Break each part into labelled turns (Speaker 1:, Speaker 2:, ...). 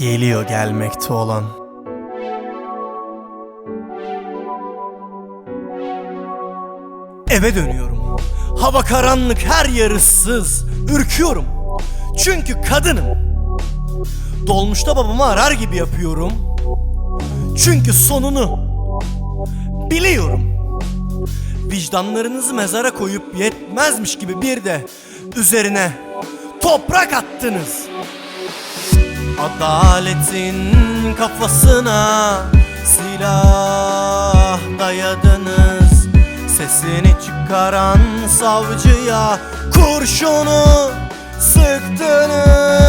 Speaker 1: Geliyor gelmekte olan. Eve dönüyorum. Hava karanlık, her yer ıssız. Ürküyorum. Çünkü kadınım. Dolmuşta babamı arar gibi yapıyorum. Çünkü sonunu biliyorum. Vicdanlarınızı mezara koyup yetmezmiş gibi bir de üzerine toprak attınız. Adaletin kafasına silah dayadınız. Sesini çıkaran savcıya kurşunu sıktınız.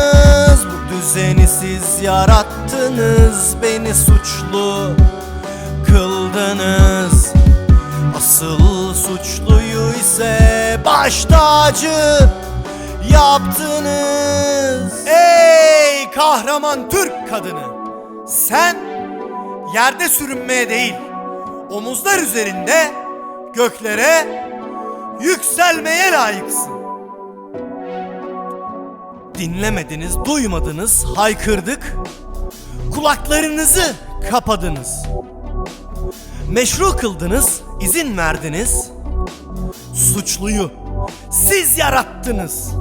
Speaker 1: Bu düzeni siz yarattınız beni suçlu kıldınız. Asıl suçluyu ise baş tacı yaptınız. Ey kahraman Türk kadını. Sen yerde sürünmeye değil Omuzlar üzerinde göklere yükselmeye layıksın. Dinlemediniz, duymadınız, haykırdık. Kulaklarınızı kapadınız. Meşru kıldınız, izin verdiniz. Suçluyu siz yarattınız.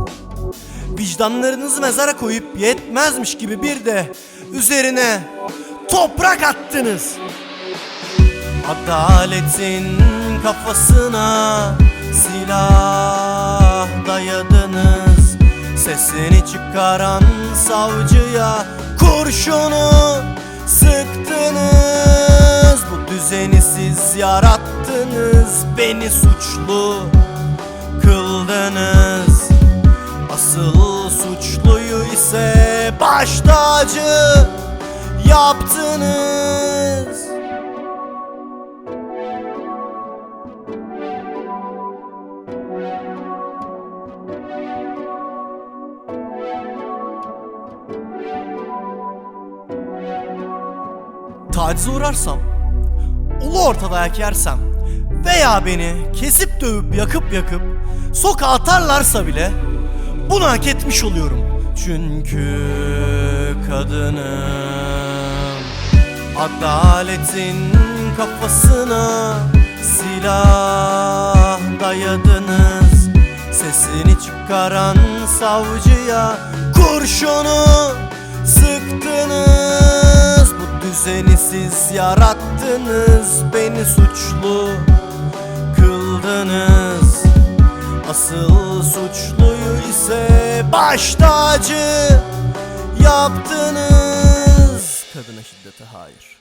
Speaker 1: Vicdanlarınızı mezara koyup yetmezmiş gibi bir de üzerine toprak attınız. Adaletin kafasına silah dayadınız. Sesini çıkaran savcıya kurşunu sıktınız. Bu düzeni siz yarattınız. Beni suçlu baş tacı yaptınız Tacize uğrarsam ulu orta dayak yersem veya beni kesip dövüp yakıp yakıp sokağa atarlarsa bile bunu hak etmiş oluyorum. Çünkü kadınım adaletin kafasına silah dayadınız. Sesini çıkaran savcıya kurşunu sıktınız. Bu düzeni siz yarattınız. Beni suçlu kıldınız. Asıl suçluyu ise baş tacı yaptınız. Kadına şiddete hayır.